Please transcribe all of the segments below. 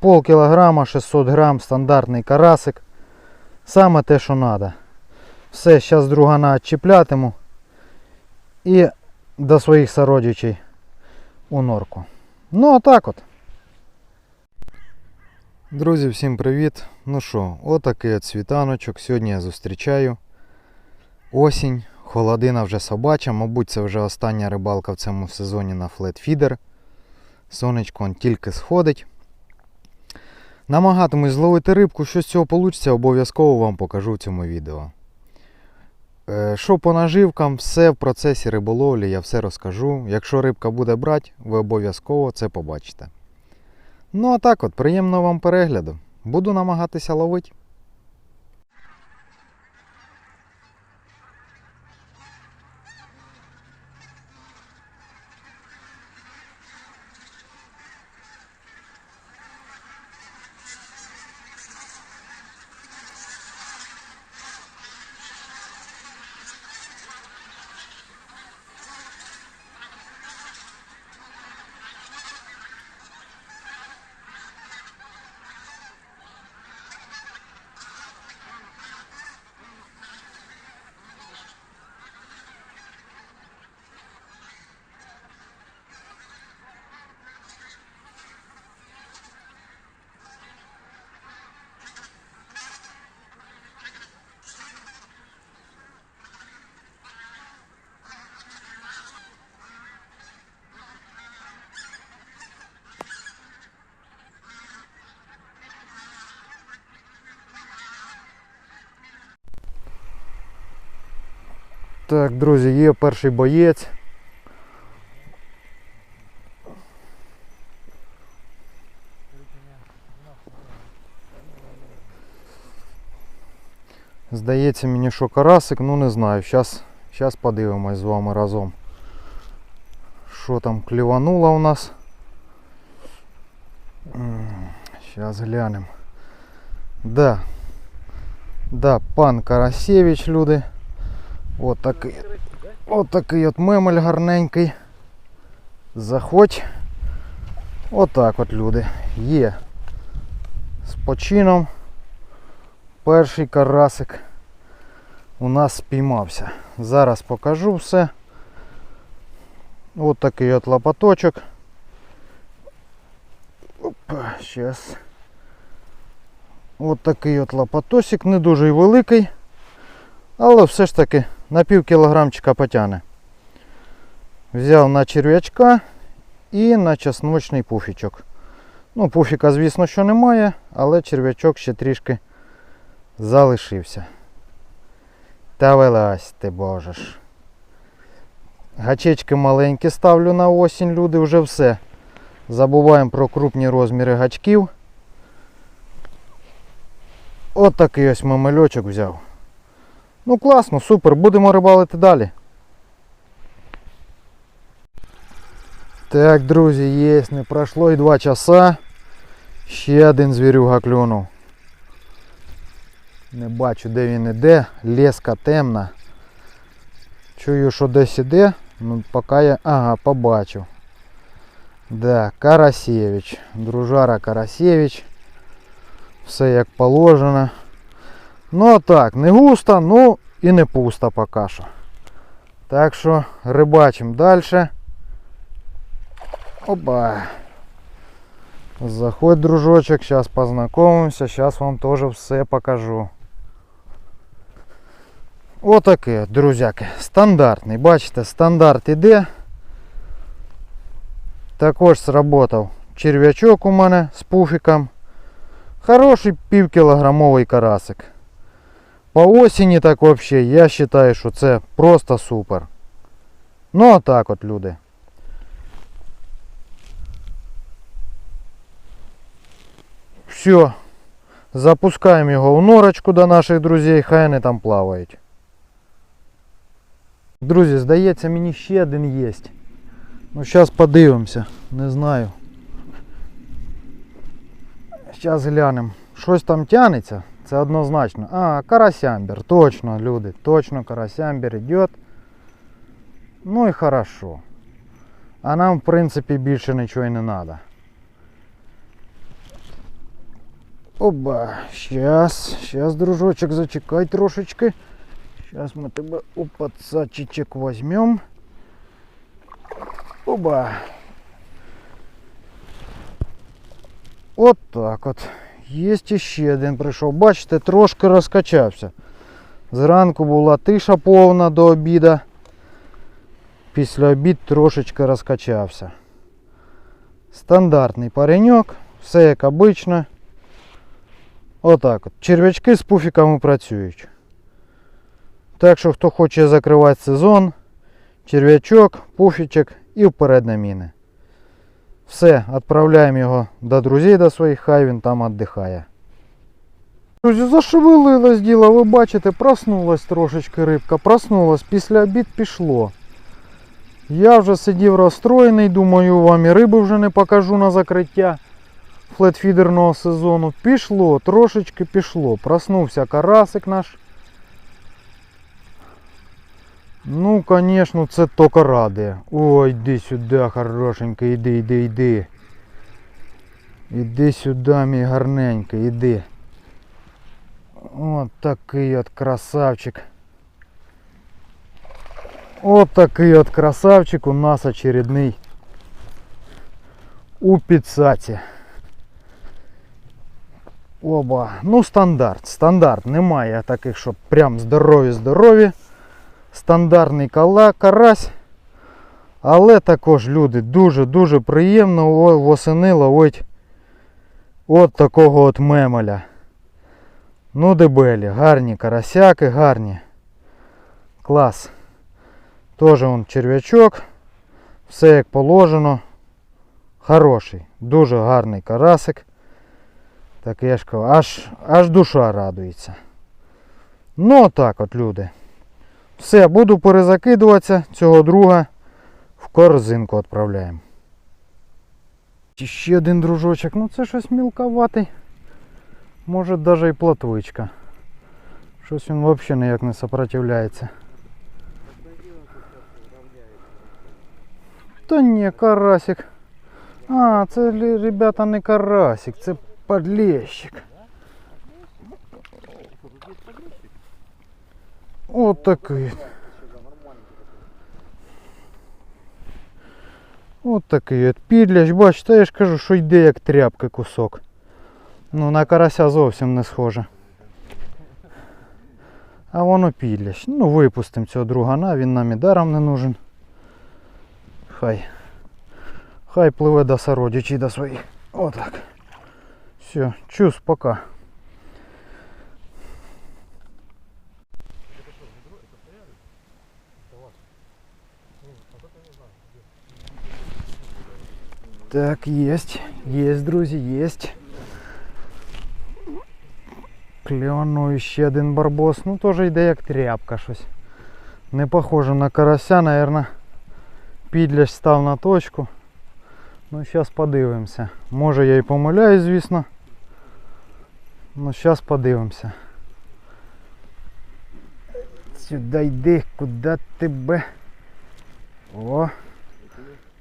Пол кілограма, 600 грам, стандартний карасик. Саме те, що треба. Все, зараз другана відчіплятиму. І до своїх сородичей у норку. Ну, а так от. Друзі, всім привіт! Ну що, отакий от світаночок. Сьогодні я зустрічаю осінь, холодина вже собача. Мабуть, це вже остання рибалка в цьому сезоні на флетфідер. Сонечко он тільки сходить. Намагатимусь зловити рибку, що з цього вийде, обов'язково вам покажу в цьому відео. Е, Що по наживкам, все в процесі риболовлі, я все розкажу. Якщо рибка буде брати, ви обов'язково це побачите. Ну а так от, приємного вам перегляду. Буду намагатися ловити. Так, друзі, є перший боєць. Здається мені, що карасик, ну не знаю. Зараз щас подивимось з вами разом. Що там клівануло у нас. Зараз глянемо. Да. Да, пан Карасевич, люди. От такий, от такий от мемель гарненький. Заходь. Отак от, люди. Є. З почином. Перший карасик у нас спіймався. Зараз покажу все. От такий от лопаточок. Опа, щас. От такий от лопатосик, не дуже великий. Але все ж таки на пів кілограмчика потягне. Взяв на черв'ячка і на чесночний пуфічок. Ну, пуфіка, звісно, що немає, але черв'ячок ще трішки залишився. Та вилазь ти божеш. Гачечки маленькі ставлю на осінь, люди вже все. Забуваємо про крупні розміри гачків. От такий ось мамельочок взяв. Ну класно, супер, будемо рибалити далі. Так, друзі, є, не пройшло і 2 часа. Ще один звірюга клюнув. Не бачу де він іде, леска темна. Чую, що десь іде, ну поки я... Ага, побачив. Да, Карасєвич. Дружара Карасєвич. Все як положено. Ну а так, не густо, ну і не пусто поки що. Так що рибачимо далі. Опа. Заходь, дружочек, зараз познайомимося, зараз вам теж все покажу. Отаке, друзяки, стандартний. Бачите, стандарт іде. Також сработав черв'ячок у мене з пуфіком. Хороший півкілограмовий карасик. По осені так вообще, я вважаю, що це просто супер. Ну а так от, люди. Все. Запускаємо його в норочку до наших друзей, хай вони там плавають. Друзі, здається, мені ще один є. Ну зараз подивимося, не знаю. Зараз глянемо. Щось там тянеться, це однозначно. А, карасямбер, точно, люди, точно карасямбер йде. Ну і хорошо. А нам, в принципі, більше нічого і не треба. Оба, щас, щас, дружочек, зачекай трошечки. Сейчас мы тебя у подсадчичек возьмем. Оба. От так от. Є ще один прийшов. Бачите, трошки розкачався. Зранку була тиша повна до обіда. Після обід трошечки розкачався. Стандартний пареньок, все як обично. Отак от. Черв'ячки з пуфіками працюють. Так що хто хоче закривати сезон, черв'ячок, пуфічок і вперед на міни. Все, відправляємо його до друзів до своїх, хай він там віддихає. Друзі, зашевелилось діло, ви бачите, проснулась трошечки рибка, проснулась, після обід пішло. Я вже сидів розстроєний, думаю, вам і риби вже не покажу на закриття флетфідерного сезону. Пішло, трошечки пішло. Проснувся карасик наш. Ну, конечно, це тільки радує. Ой, йди сюди, хорошенький, іди, іди, іди. Іди сюди, мій гарненький, іди. От такий от красавчик. От такий от красавчик у нас очередний у підсаці. Оба. Ну, стандарт. Стандарт. Немає таких, щоб прям здорові-здорові. Стандартний карась. Але також люди дуже-дуже приємно восени ловить от такого от мемеля. Ну, дебелі, гарні карасяки, гарні. Клас. Теж он черв'ячок. Все як положено. Хороший, дуже гарний карасик. Так я ж кажу, аж, аж душа радується. Ну отак от люди. Все, буду перезакидуватися цього друга в корзинку відправляємо. Ще один дружочок, ну це щось мілковатий. Може навіть і плотвичка. Щось він взагалі ніяк не сопротивляється. Та ні, карасик. А, це ребята не карасик, це подлещик. От такий. От такий от підляч. Бачите, я ж кажу, що йде як тряпка кусок. Ну на карася зовсім не схоже. А воно підляч. Ну випустимо цього другана, він нам і даром не нужен. Хай. Хай пливе до сородичей до своїх. Отак. Все, чус, пока. Так, есть. Есть, друзі, есть. Кльону ще один барбос. Ну теж йде як тряпка щось. Не похоже на карася, наверное. Підляш став на точку. Ну, зараз подивимося. Може я і помиляюсь, звісно. Ну, зараз подивимося. Сюди йди, куди тебе. О,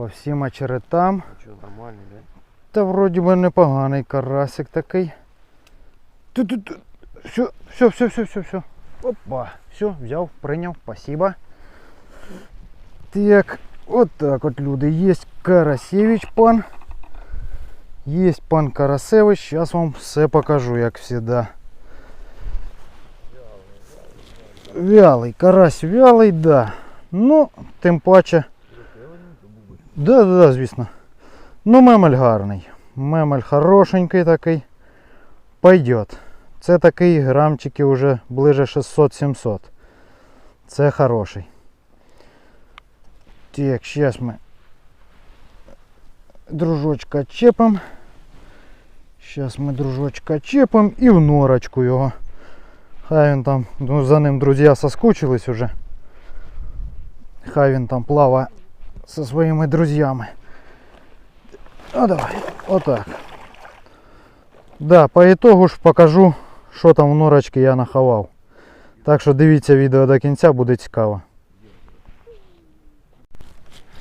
По всім очеретам. Что, нормальный, да? Та вроді би непоганий карасик такий. Ту-ту-ту. Все, все, все, все, все, все. Опа. Все, взяв, прийняв, спасибо. Так, от так от люди. Є Карасевич пан. Є пан Карасевич. Зараз вам все покажу, як завжди. Вялий, карась вялий, да. Ну, тим паче. Да, да, да, звісно. Ну, мемель гарний. Мемель хорошенький такий. Пойдет. Це такий грамчики вже ближе 600-700. Це хороший. Так, зараз ми дружочка чепимо. Зараз ми дружочка чепимо і в норочку його. Хай він там, ну за ним друзі соскучились уже. Хай він там плаває зі своїми друзями. Ну давай, отак. Да, по итогу ж покажу, що там в норочці я наховав. Так що дивіться відео до кінця, буде цікаво.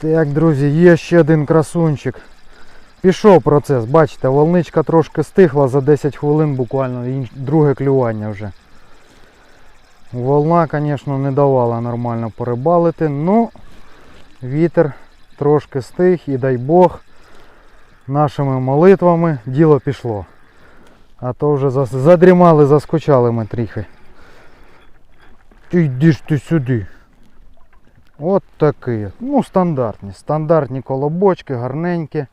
Так, друзі, є ще один красунчик. Пішов процес, бачите, волничка трошки стихла за 10 хвилин буквально і друге клювання вже. Волна, звісно, не давала нормально порибалити, ну вітер трошки стих і дай Бог нашими молитвами діло пішло. А то вже задрімали, заскучали ми трохи. Йди ж ти сюди. От такі. Ну, стандартні. Стандартні колобочки, гарненькі.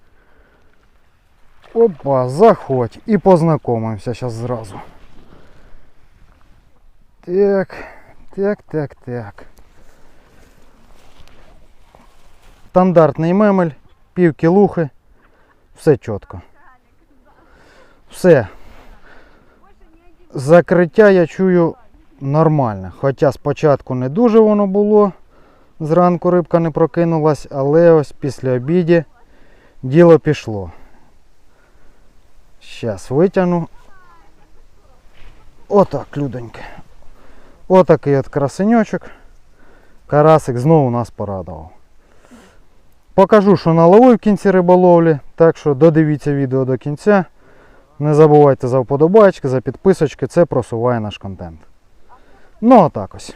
Опа, заходь і познайомимося зараз зразу. Так, так, так, так. Стандартний мемель, пів кілухи, все чітко. Все. Закриття я чую нормальне. Хоча спочатку не дуже воно було. Зранку рибка не прокинулась, але ось після обіді діло пішло. Зараз витягну. Отак, людоньки. Отакий от красеньочок. Карасик знову нас порадував. Покажу, що наловив в кінці риболовлі, так що додивіться відео до кінця. Не забувайте за вподобайки, за підписочки, це просуває наш контент. Ну, отак ось.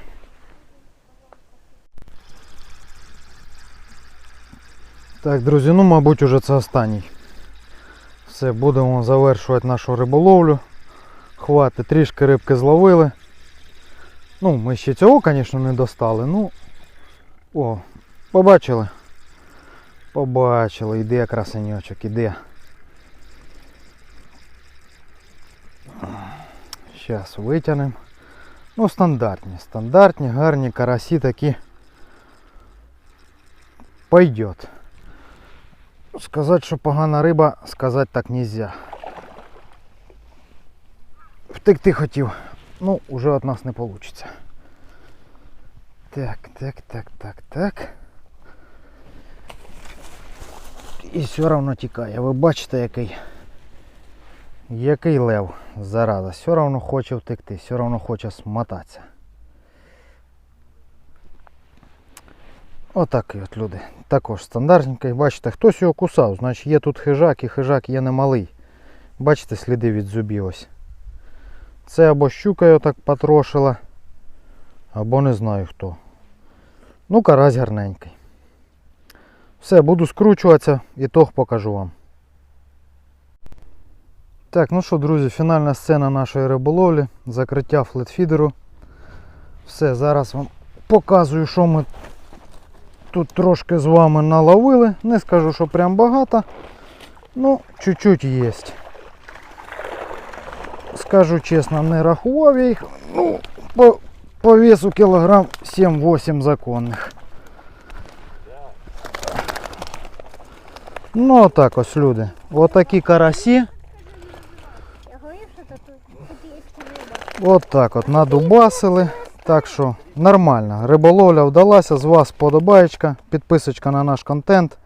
Так, друзі, ну, мабуть, уже це останній. Все, будемо завершувати нашу риболовлю. Хвати, трішки рибки зловили. Ну, ми ще цього, звісно, не достали. Ну. О, побачили? Побачили, іде красеньочок, іде. Зараз витягнемо. Ну, стандартні, стандартні, гарні карасі такі. Пойдет. Сказати, що погана риба, сказати так нельзя. Втекти хотів. Ну, уже від нас не вийде. Так, так, так, так, так. І все одно тікає. Ви бачите, який. Який лев зараза. Все одно хоче втекти, все одно хоче смотатися. Отакий от люди. Також стандартненький. Бачите, хтось його кусав, значить є тут хижак і хижак є немалий. Бачите сліди від зубів ось. Це або щука його так потрошила, або не знаю хто. Ну, карась гарненький. Все, буду скручуватися, ітог покажу вам. Так, ну що, друзі, фінальна сцена нашої риболовлі, закриття флетфідеру. Все, зараз вам показую, що ми тут трошки з вами наловили. Не скажу, що прям багато. Ну, чуть-чуть є. Скажу чесно, не рахував їх. Ну, по, по весу кілограм 7-8 законних. Ну, отак ось люди. Отакі карасі. Я говорив, що тут копієчка риба. От от надубасили. Так що нормально. Риболовля вдалася. З вас подобаєчка, підписочка на наш контент.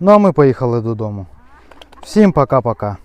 Ну а ми поїхали додому. Всім пока-пока.